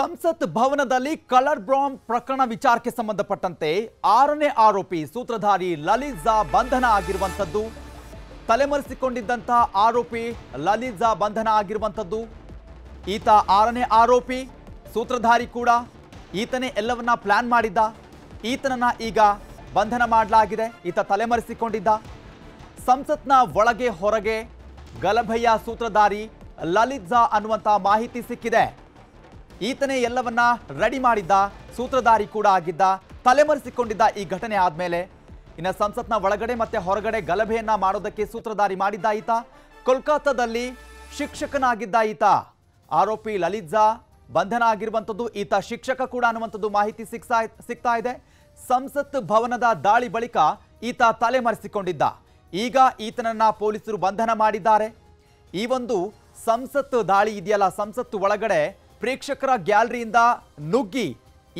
ಸಂಸತ್ ಭವನದಲ್ಲಿ colour bomb ಪ್ರಕರಣ ವಿಚಾರಕ್ಕೆ ಸಂಬಂಧಪಟ್ಟಂತೆ ಆರನೇ ಆರೋಪಿ ಸೂತ್ರಧಾರಿ ಲಲಿತ್ಜಾ ಬಂಧನ ಆಗಿರುವಂಥದ್ದು. ತಲೆಮರೆಸಿಕೊಂಡಿದ್ದಂತಹ ಆರೋಪಿ ಲಲಿತ್ಜಾ ಬಂಧನ ಆಗಿರುವಂಥದ್ದು. ಈತ ಆರನೇ ಆರೋಪಿ, ಸೂತ್ರಧಾರಿ ಕೂಡ. ಈತನೇ ಎಲ್ಲವನ್ನ ಪ್ಲಾನ್ ಮಾಡಿದ್ದ. ಈತನನ್ನ ಈಗ ಬಂಧನ ಮಾಡಲಾಗಿದೆ. ಈತ ತಲೆಮರೆಸಿಕೊಂಡಿದ್ದ. ಸಂಸತ್ನ ಒಳಗೆ ಹೊರಗೆ ಗಲಭೆಯ ಸೂತ್ರಧಾರಿ ಲಲಿತ್ಜಾ ಅನ್ನುವಂತಹ ಮಾಹಿತಿ ಸಿಕ್ಕಿದೆ. ಈತನೇ ಎಲ್ಲವನ್ನ ರೆಡಿ ಮಾಡಿದ್ದ, ಸೂತ್ರಧಾರಿ ಕೂಡ ಆಗಿದ್ದ, ತಲೆಮರೆಸಿಕೊಂಡಿದ್ದ ಈ ಘಟನೆ ಆದ್ಮೇಲೆ ಇನ್ನು ಸಂಸತ್ನ ಒಳಗಡೆ ಮತ್ತೆ ಹೊರಗಡೆ ಗಲಭೆಯನ್ನ ಮಾಡೋದಕ್ಕೆ ಸೂತ್ರಧಾರಿ ಮಾಡಿದ್ದ ಈತ, ಕೋಲ್ಕತ್ತಾದಲ್ಲಿ ಶಿಕ್ಷಕನಾಗಿದ್ದ ಈತ. ಆರೋಪಿ ಲಲಿತ್ಜಾ ಬಂಧನ ಆಗಿರುವಂಥದ್ದು ಈತ ಶಿಕ್ಷಕ ಕೂಡ ಅನ್ನುವಂಥದ್ದು ಮಾಹಿತಿ ಸಿಕ್ತಾ ಸಿಗ್ತಾ ಇದೆ. ಸಂಸತ್ ಭವನದ ದಾಳಿ ಬಳಿಕ ಈತ ತಲೆಮರೆಸಿಕೊಂಡಿದ್ದ. ಈಗ ಈತನನ್ನ ಪೊಲೀಸರು ಬಂಧನ ಮಾಡಿದ್ದಾರೆ. ಈ ಒಂದು ಸಂಸತ್ ದಾಳಿ ಇದೆಯಲ್ಲ ಸಂಸತ್ತು ಒಳಗಡೆ ಪ್ರೇಕ್ಷಕರ ಗ್ಯಾಲರಿಯಿಂದ ನುಗ್ಗಿ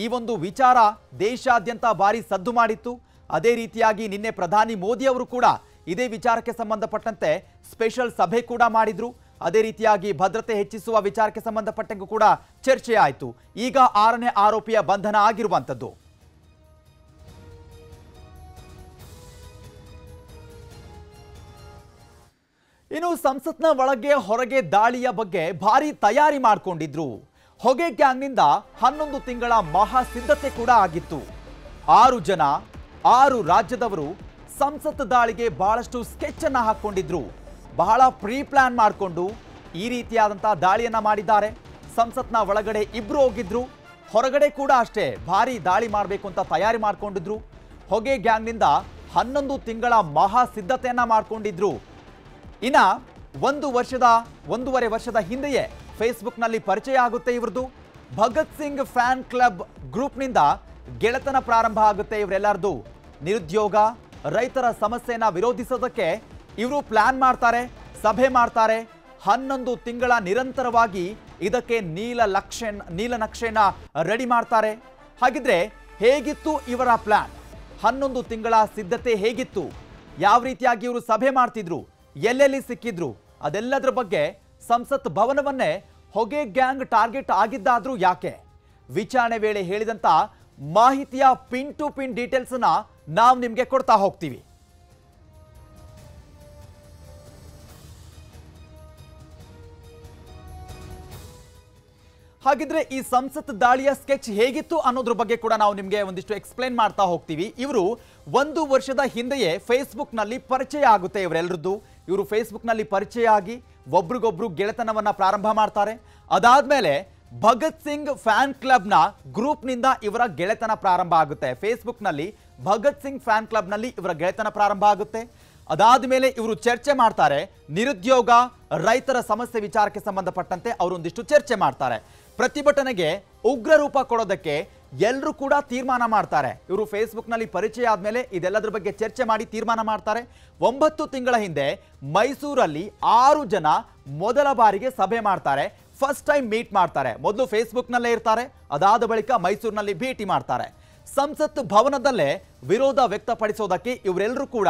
ಈ ಒಂದು ವಿಚಾರ ದೇಶಾದ್ಯಂತ ಭಾರಿ ಸದ್ದು ಮಾಡಿತ್ತು. ಅದೇ ರೀತಿಯಾಗಿ ನಿನ್ನೆ ಪ್ರಧಾನಿ ಮೋದಿ ಅವರು ಕೂಡ ಇದೇ ವಿಚಾರಕ್ಕೆ ಸಂಬಂಧಪಟ್ಟಂತೆ ಸ್ಪೆಷಲ್ ಸಭೆ ಕೂಡ ಮಾಡಿದ್ರು. ಅದೇ ರೀತಿಯಾಗಿ ಭದ್ರತೆ ಹೆಚ್ಚಿಸುವ ವಿಚಾರಕ್ಕೆ ಸಂಬಂಧಪಟ್ಟಂಗೂ ಕೂಡ ಚರ್ಚೆ ಆಯಿತು ಈಗ ಆರನೇ ಆರೋಪಿಯ ಬಂಧನ ಆಗಿರುವಂಥದ್ದು. ಇನ್ನು ಸಂಸತ್ನ ಒಳಗೆ ಹೊರಗೆ ದಾಳಿಯ ಬಗ್ಗೆ ಭಾರಿ ತಯಾರಿ ಮಾಡಿಕೊಂಡಿದ್ರು. ಹೊಗೆ ಗ್ಯಾಂಗ್ನಿಂದ ಹನ್ನೊಂದು ತಿಂಗಳ ಮಹಾ ಸಿದ್ಧತೆ ಕೂಡ ಆಗಿತ್ತು. ಆರು ಜನ, ಆರು ರಾಜ್ಯದವರು ಸಂಸತ್ ದಾಳಿಗೆ ಬಹಳಷ್ಟು ಸ್ಕೆಚ್ ಅನ್ನ ಹಾಕೊಂಡಿದ್ರು ಬಹಳ ಪ್ರೀ ಪ್ಲಾನ್ ಮಾಡಿಕೊಂಡು ಈ ರೀತಿಯಾದಂತಹ ದಾಳಿಯನ್ನ ಮಾಡಿದ್ದಾರೆ. ಸಂಸತ್ನ ಒಳಗಡೆ ಇಬ್ರು ಹೋಗಿದ್ರು. ಹೊರಗಡೆ ಕೂಡ ಅಷ್ಟೇ ಭಾರಿ ದಾಳಿ ಮಾಡಬೇಕು ಅಂತ ತಯಾರಿ ಮಾಡಿಕೊಂಡಿದ್ರು. ಹೊಗೆ ಗ್ಯಾಂಗ್ನಿಂದ ಹನ್ನೊಂದು ತಿಂಗಳ ಮಹಾ ಸಿದ್ಧತೆಯನ್ನ ಮಾಡಿಕೊಂಡಿದ್ರು. ಇನ್ನ ಒಂದು ವರ್ಷದ, ಒಂದೂವರೆ ವರ್ಷದ ಹಿಂದೆಯೇ ಫೇಸ್ಬುಕ್ನಲ್ಲಿ ಪರಿಚಯ ಆಗುತ್ತೆ ಇವ್ರದ್ದು. ಭಗತ್ ಸಿಂಗ್ ಫ್ಯಾನ್ ಕ್ಲಬ್ ಗ್ರೂಪ್ನಿಂದ ಗೆಳೆತನ ಪ್ರಾರಂಭ ಆಗುತ್ತೆ ಇವರೆಲ್ಲರದು. ನಿರುದ್ಯೋಗ, ರೈತರ ಸಮಸ್ಯೆನ ವಿರೋಧಿಸೋದಕ್ಕೆ ಇವರು ಪ್ಲಾನ್ ಮಾಡ್ತಾರೆ, ಸಭೆ ಮಾಡ್ತಾರೆ. ಹನ್ನೊಂದು ತಿಂಗಳ ನಿರಂತರವಾಗಿ ಇದಕ್ಕೆ ನೀಲ ಲಕ್ಷ ನೀಲನಕ್ಷೆನ ರೆಡಿ ಮಾಡ್ತಾರೆ. ಹಾಗಿದ್ರೆ ಹೇಗಿತ್ತು ಇವರ ಪ್ಲಾನ್ ಹನ್ನೊಂದು ತಿಂಗಳ ಸಿದ್ಧತೆ ಹೇಗಿತ್ತು? ಯಾವ ರೀತಿಯಾಗಿ ಇವರು ಸಭೆ ಮಾಡ್ತಿದ್ರು? ಎಲ್ಲೆಲ್ಲಿ ಸಿಕ್ಕಿದ್ರು? ಅದೆಲ್ಲದರ ಬಗ್ಗೆ ಸಂಸತ್ ಭವನವನ್ನೇ ಹೊಗೆ ಗ್ಯಾಂಗ್ ಟಾರ್ಗೆಟ್ ಆಗಿದ್ದಾದ್ರೂ ಯಾಕೆ? ವಿಚಾರಣೆ ವೇಳೆ ಹೇಳಿದಂತ ಮಾಹಿತಿಯ ಪಿನ್ ಟು ಪಿನ್ ಡೀಟೇಲ್ಸ್ ನಾವು ನಿಮಗೆ ಕೊಡ್ತಾ ಹೋಗ್ತೀವಿ. ಹಾಗಿದ್ರೆ ಈ ಸಂಸತ್ ದಾಳಿಯ ಸ್ಕೆಚ್ ಹೇಗಿತ್ತು ಅನ್ನೋದ್ರ ಬಗ್ಗೆ ಕೂಡ ನಾವು ನಿಮಗೆ ಒಂದಿಷ್ಟು ಎಕ್ಸ್ಪ್ಲೇನ್ ಮಾಡ್ತಾ ಹೋಗ್ತೀವಿ. ಇವರು ಒಂದು ವರ್ಷದ ಹಿಂದೆಯೇ ಫೇಸ್ಬುಕ್ನಲ್ಲಿ ಪರಿಚಯ ಆಗುತ್ತೆ ಇವರೆಲ್ಲರದ್ದು ಇವರು ಫೇಸ್ಬುಕ್ನಲ್ಲಿ ಪರಿಚಯ ಆಗಿ ಒಬ್ರಿಗೊಬ್ರು ಗೆಳೆತನವನ್ನ ಪ್ರಾರಂಭ ಮಾಡ್ತಾರೆ. ಅದಾದ್ಮೇಲೆ ಭಗತ್ ಸಿಂಗ್ ಫ್ಯಾನ್ ಕ್ಲಬ್ನ ಗ್ರೂಪ್ನಿಂದ ಇವರ ಗೆಳೆತನ ಪ್ರಾರಂಭ ಆಗುತ್ತೆ. ಫೇಸ್ಬುಕ್ನಲ್ಲಿ ಭಗತ್ ಸಿಂಗ್ ಫ್ಯಾನ್ ಕ್ಲಬ್ನಲ್ಲಿ ಇವರ ಗೆಳೆತನ ಪ್ರಾರಂಭ ಆಗುತ್ತೆ. ಅದಾದ ಮೇಲೆ ಇವರು ಚರ್ಚೆ ಮಾಡ್ತಾರೆ. ನಿರುದ್ಯೋಗ, ರೈತರ ಸಮಸ್ಯೆ ವಿಚಾರಕ್ಕೆ ಸಂಬಂಧಪಟ್ಟಂತೆ ಅವರೊಂದಿಷ್ಟು ಚರ್ಚೆ ಮಾಡ್ತಾರೆ. ಪ್ರತಿಭಟನೆಗೆ ಉಗ್ರ ರೂಪ ಕೊಡೋದಕ್ಕೆ ಎಲ್ಲರೂ ಕೂಡ ತೀರ್ಮಾನ ಮಾಡ್ತಾರೆ. ಇವರು ಫೇಸ್ಬುಕ್ನಲ್ಲಿ ಪರಿಚಯ ಆದಮೇಲೆ ಇದೆಲ್ಲದರ ಬಗ್ಗೆ ಚರ್ಚೆ ಮಾಡಿ ತೀರ್ಮಾನ ಮಾಡ್ತಾರೆ. ಒಂಬತ್ತು ತಿಂಗಳ ಹಿಂದೆ ಮೈಸೂರಲ್ಲಿ ಆರು ಜನ ಮೊದಲ ಬಾರಿಗೆ ಸಭೆ ಮಾಡ್ತಾರೆ. ಫಸ್ಟ್ ಟೈಮ್ ಮೀಟ್ ಮಾಡ್ತಾರೆ. ಮೊದಲು ಫೇಸ್ಬುಕ್ನಲ್ಲೇ ಇರ್ತಾರೆ. ಅದಾದ ಬಳಿಕ ಮೈಸೂರಿನಲ್ಲಿ ಭೇಟಿ ಮಾಡ್ತಾರೆ. ಸಂಸತ್ ಭವನದಲ್ಲೇ ವಿರೋಧ ವ್ಯಕ್ತಪಡಿಸೋದಕ್ಕೆ ಇವರೆಲ್ಲರೂ ಕೂಡ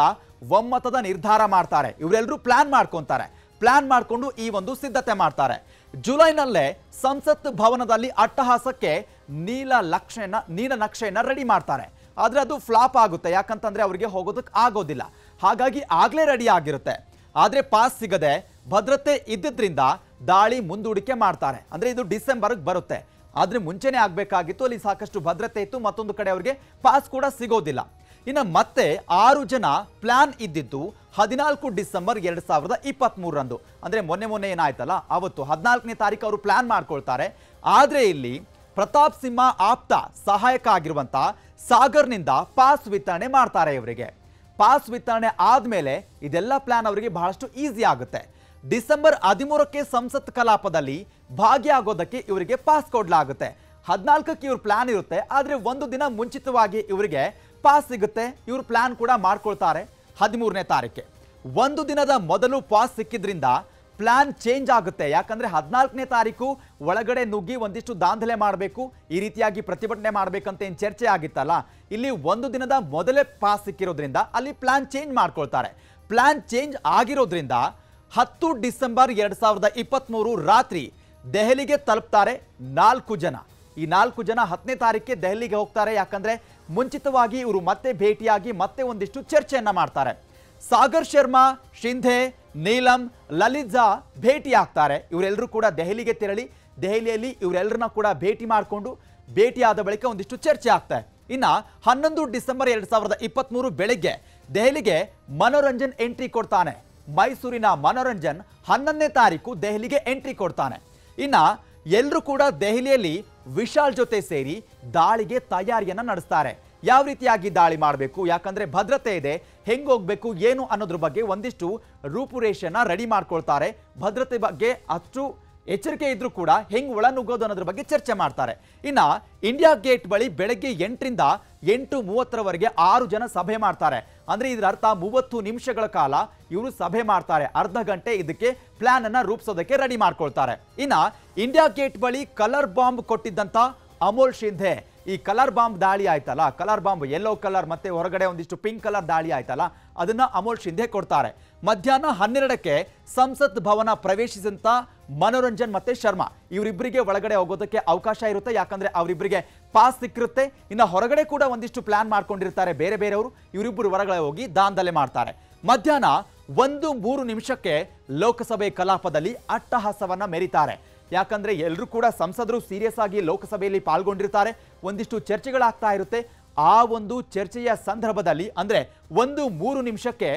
ಒಮ್ಮತದ ನಿರ್ಧಾರ ಮಾಡ್ತಾರೆ. ಇವರೆಲ್ಲರೂ ಪ್ಲಾನ್ ಮಾಡ್ಕೊತಾರೆ. ಪ್ಲಾನ್ ಮಾಡಿಕೊಂಡು ಈ ಒಂದು ಸಿದ್ಧತೆ ಮಾಡ್ತಾರೆ. ಜುಲೈನಲ್ಲೇ ಸಂಸತ್ ಭವನದಲ್ಲಿ ಅಟ್ಟಹಾಸಕ್ಕೆ ನೀಲ ಲಕ್ಷೆಯನ್ನ ನೀಲ ನಕ್ಷೆಯನ್ನ ರೆಡಿ ಮಾಡ್ತಾರೆ. ಆದ್ರೆ ಅದು ಫ್ಲಾಪ್ ಆಗುತ್ತೆ. ಯಾಕಂತಂದ್ರೆ ಅವರಿಗೆ ಹೋಗೋದಕ್ಕೆ ಆಗೋದಿಲ್ಲ. ಹಾಗಾಗಿ ಆಗ್ಲೇ ರೆಡಿ ಆಗಿರುತ್ತೆ. ಆದ್ರೆ ಪಾಸ್ ಸಿಗದೆ ಭದ್ರತೆ ಇದ್ದಿದ್ರಿಂದ ದಾಳಿ ಮುಂದೂಡಿಕೆ ಮಾಡ್ತಾರೆ. ಅಂದ್ರೆ ಇದು ಡಿಸೆಂಬರ್ಗೆ ಬರುತ್ತೆ. ಆದ್ರೆ ಮುಂಚೆನೆ ಆಗ್ಬೇಕಾಗಿತ್ತು, ಅಲ್ಲಿ ಸಾಕಷ್ಟು ಭದ್ರತೆ ಇತ್ತು, ಮತ್ತೊಂದು ಕಡೆ ಅವರಿಗೆ ಪಾಸ್ ಕೂಡ ಸಿಗೋದಿಲ್ಲ. ಇನ್ನು ಮತ್ತೆ ಆರು ಜನ ಪ್ಲಾನ್ ಇದ್ದಿದ್ದು ಹದಿನಾಲ್ಕು ಡಿಸೆಂಬರ್ ಎರಡು ಸಾವಿರದ ಇಪ್ಪತ್ತ್ ಅಂದರೆ ಅಂದ್ರೆ ಮೊನ್ನೆ ಮೊನ್ನೆ ಏನಾಯ್ತಲ್ಲ, ಅವತ್ತು ಹದಿನಾಲ್ಕನೇ ತಾರೀಕು ಅವರು ಪ್ಲಾನ್ ಮಾಡ್ಕೊಳ್ತಾರೆ. ಆದರೆ ಇಲ್ಲಿ ಪ್ರತಾಪ್ ಸಿಂಹ ಆಪ್ತ ಸಹಾಯಕ ಆಗಿರುವಂಥ ಸಾಗರ್ನಿಂದ ಪಾಸ್ ವಿತರಣೆ ಮಾಡ್ತಾರೆ ಇವರಿಗೆ. ಪಾಸ್ ವಿತರಣೆ ಆದಮೇಲೆ ಇದೆಲ್ಲ ಪ್ಲಾನ್ ಅವರಿಗೆ ಬಹಳಷ್ಟು ಈಸಿ ಆಗುತ್ತೆ. ಡಿಸೆಂಬರ್ ಹದಿಮೂರಕ್ಕೆ ಸಂಸತ್ ಕಲಾಪದಲ್ಲಿ ಭಾಗಿಯಾಗೋದಕ್ಕೆ ಇವರಿಗೆ ಪಾಸ್ ಕೊಡಲಾಗುತ್ತೆ ಹದಿನಾಲ್ಕಕ್ಕೆ ಇವ್ರ ಪ್ಲಾನ್ ಇರುತ್ತೆ, ಆದರೆ ಒಂದು ದಿನ ಮುಂಚಿತವಾಗಿ ಇವರಿಗೆ ಪಾಸ್ ಸಿಗುತ್ತೆ, ಇವರು ಪ್ಲಾನ್ ಕೂಡ ಮಾಡ್ಕೊಳ್ತಾರೆ ಹದಿಮೂರನೇ ತಾರೀಕೆ ಒಂದು ದಿನದ ಮೊದಲು ಪಾಸ್ ಸಿಕ್ಕಿದ್ರಿಂದ ಪ್ಲಾನ್ ಚೇಂಜ್ ಆಗುತ್ತೆ. ಯಾಕಂದ್ರೆ ಹದಿನಾಲ್ಕನೇ ತಾರೀಕು ಒಳಗಡೆ ನುಗ್ಗಿ ಒಂದಿಷ್ಟು ದಾಂಧಲೆ ಮಾಡಬೇಕು, ಈ ರೀತಿಯಾಗಿ ಪ್ರತಿಭಟನೆ ಮಾಡಬೇಕಂತ ಏನು ಚರ್ಚೆ ಆಗಿತ್ತಲ್ಲ, ಇಲ್ಲಿ ಒಂದು ದಿನದ ಮೊದಲೇ ಪಾಸ್ ಸಿಕ್ಕಿರೋದ್ರಿಂದ ಅಲ್ಲಿ ಪ್ಲಾನ್ ಚೇಂಜ್ ಮಾಡ್ಕೊಳ್ತಾರೆ. ಪ್ಲಾನ್ ಚೇಂಜ್ ಆಗಿರೋದ್ರಿಂದ ಹತ್ತು ಡಿಸೆಂಬರ್ ಎರಡ್ ಸಾವಿರದ ಇಪ್ಪತ್ತ್ಮೂರು ರಾತ್ರಿ ದೆಹಲಿಗೆ ತಲುಪ್ತಾರೆ ನಾಲ್ಕು ಜನ. ಈ ನಾಲ್ಕು ಜನ ಹತ್ತನೇ ತಾರೀಕಿಗೆ ದೆಹಲಿಗೆ ಹೋಗ್ತಾರೆ ಯಾಕಂದ್ರೆ ಮುಂಚಿತವಾಗಿ ಇವರು ಮತ್ತೆ ಭೇಟಿಯಾಗಿ ಮತ್ತೆ ಒಂದಿಷ್ಟು ಚರ್ಚೆಯನ್ನ ಮಾಡ್ತಾರೆ. ಸಾಗರ್ ಶರ್ಮಾ, ಶಿಂಧೆ, ನೀಲಂ ಲಲಿತಾ ಭೇಟಿ ಆಗ್ತಾರೆ ಇವರೆಲ್ಲರೂ ಕೂಡ ದೆಹಲಿಗೆ ತೆರಳಿ, ದೆಹಲಿಯಲ್ಲಿ ಇವರೆಲ್ಲರನ್ನ ಕೂಡ ಭೇಟಿ ಮಾಡಿಕೊಂಡು ಭೇಟಿಯಾದ ಬಳಿಕ ಒಂದಿಷ್ಟು ಚರ್ಚೆ ಆಗ್ತಾ ಇನ್ನ ಹನ್ನೊಂದು ಡಿಸೆಂಬರ್ ಎರಡು ಸಾವಿರದ ಇಪ್ಪತ್ಮೂರು ಬೆಳಿಗ್ಗೆ ದೆಹಲಿಗೆ ಮನೋರಂಜನ್ ಎಂಟ್ರಿ ಕೊಡ್ತಾನೆ. ಮೈಸೂರಿನ ಮನೋರಂಜನ್ ಹನ್ನೊಂದನೇ ತಾರೀಕು ದೆಹಲಿಗೆ ಎಂಟ್ರಿ ಕೊಡ್ತಾನೆ. ಇನ್ನು ಎಲ್ಲರೂ ಕೂಡ ದೆಹಲಿಯಲ್ಲಿ ವಿಶಾಲ್ ಜೊತೆ ಸೇರಿ ದಾಳಿಗೆ ತಯಾರಿಯನ್ನ ನಡೆಸ್ತಾರೆ. ಯಾವ ರೀತಿಯಾಗಿ ದಾಳಿ ಮಾಡಬೇಕು, ಯಾಕಂದ್ರೆ ಭದ್ರತೆ ಇದೆ, ಹೆಂಗ್ ಹೋಗ್ಬೇಕು, ಏನು ಅನ್ನೋದ್ರ ಬಗ್ಗೆ ಒಂದಿಷ್ಟು ರೂಪುರೇಷೆಯನ್ನ ರೆಡಿ ಮಾಡ್ಕೊಳ್ತಾರೆ. ಭದ್ರತೆ ಬಗ್ಗೆ ಅಷ್ಟು ಎಚ್ಚರಿಕೆ ಇದ್ರೂ ಕೂಡ ಹೆಂಗ್ ಒಳನುಗ್ಗೋದು ಅನ್ನೋದ್ರ ಬಗ್ಗೆ ಚರ್ಚೆ ಮಾಡ್ತಾರೆ. ಇನ್ನ ಇಂಡಿಯಾ ಗೇಟ್ ಬಳಿ ಬೆಳಗ್ಗೆ ಎಂಟರಿಂದ ಎಂಟು ಮೂವತ್ತರವರೆಗೆ ಆರು ಜನ ಸಭೆ ಮಾಡ್ತಾರೆ. ಅಂದ್ರೆ ಇದರ ಅರ್ಥ ಮೂವತ್ತು ನಿಮಿಷಗಳ ಕಾಲ ಇವರು ಸಭೆ ಮಾಡ್ತಾರೆ. ಅರ್ಧ ಗಂಟೆ ಇದಕ್ಕೆ ಪ್ಲಾನ್ ಅನ್ನ ರೂಪಿಸೋದಕ್ಕೆ ರೆಡಿ ಮಾಡ್ಕೊಳ್ತಾರೆ. ಇನ್ನ ಇಂಡಿಯಾ ಗೇಟ್ ಬಳಿ ಕಲರ್ ಬಾಂಬ್ ಕೊಟ್ಟಿದ್ದಂತ ಅಮೋಲ್ ಶಿಂಧೆ, ಈ ಕಲರ್ ಬಾಂಬ್ ದಾಳಿ ಆಯ್ತಲ್ಲ, ಕಲರ್ ಬಾಂಬ್ ಯೆಲ್ಲೋ ಕಲರ್ ಮತ್ತೆ ಹೊರಗಡೆ ಒಂದಿಷ್ಟು ಪಿಂಕ್ ಕಲರ್ ದಾಳಿ ಆಯ್ತಲ್ಲ, ಅದನ್ನ ಅಮೋಲ್ ಶಿಂಧೆ ಕೊಡ್ತಾರೆ. ಮಧ್ಯಾಹ್ನ ಹನ್ನೆರಡಕ್ಕೆ ಸಂಸತ್ ಭವನ ಪ್ರವೇಶಿಸಿದಂತ ಮನೋರಂಜನ್ ಮತ್ತೆ ಶರ್ಮಾ ಇವರಿಬ್ಬರಿಗೆ ಒಳಗಡೆ ಹೋಗೋದಕ್ಕೆ ಅವಕಾಶ ಇರುತ್ತೆ, ಯಾಕಂದ್ರೆ ಅವರಿಬ್ಬರಿಗೆ ಪಾಸ್ ಸಿಕ್ಕಿರುತ್ತೆ. ಇನ್ನು ಹೊರಗಡೆ ಕೂಡ ಒಂದಿಷ್ಟು ಪ್ಲಾನ್ ಮಾಡ್ಕೊಂಡಿರ್ತಾರೆ ಬೇರೆ ಬೇರೆಯವರು ಇವರಿಬ್ಬರು ಹೊರಗಡೆ ಹೋಗಿ ದಾಂಧಲೆ ಮಾಡ್ತಾರೆ. ಮಧ್ಯಾಹ್ನ ಒಂದು ಮೂರು ನಿಮಿಷಕ್ಕೆ ಲೋಕಸಭೆ ಕಲಾಪದಲ್ಲಿ ಅಟ್ಟಹಾಸವನ್ನ ಮೆರಿತಾರೆ. ಯಾಕಂದ್ರೆ ಎಲ್ಲರೂ ಕೂಡ ಸಂಸದರು ಸೀರಿಯಸ್ ಆಗಿ ಲೋಕಸಭೆಯಲ್ಲಿ ಪಾಲ್ಗೊಂಡಿರ್ತಾರೆ. ಒಂದಿಷ್ಟು ಚರ್ಚೆಗಳಾಗ್ತಾ ಇರುತ್ತೆ. ಆ ಒಂದು ಚರ್ಚೆಯ ಸಂದರ್ಭದಲ್ಲಿ ಅಂದ್ರೆ ಒಂದು ಮೂರು ನಿಮಿಷಕ್ಕೆ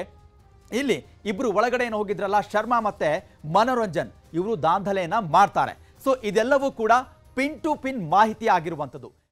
ಇಲ್ಲಿ ಇಬ್ರು ಒಳಗಡೆ ಏನು ಹೋಗಿದ್ರಲ್ಲ ಶರ್ಮಾ ಮತ್ತೆ ಮನೋರಂಜನ್, ಇವರು ದಾಂಧಲೆಯನ್ನ ಮಾಡ್ತಾರೆ. ಸೊ ಇದೆಲ್ಲವೂ ಕೂಡ ಪಿನ್ ಟು ಪಿನ್ ಮಾಹಿತಿ ಆಗಿರುವಂಥದ್ದು.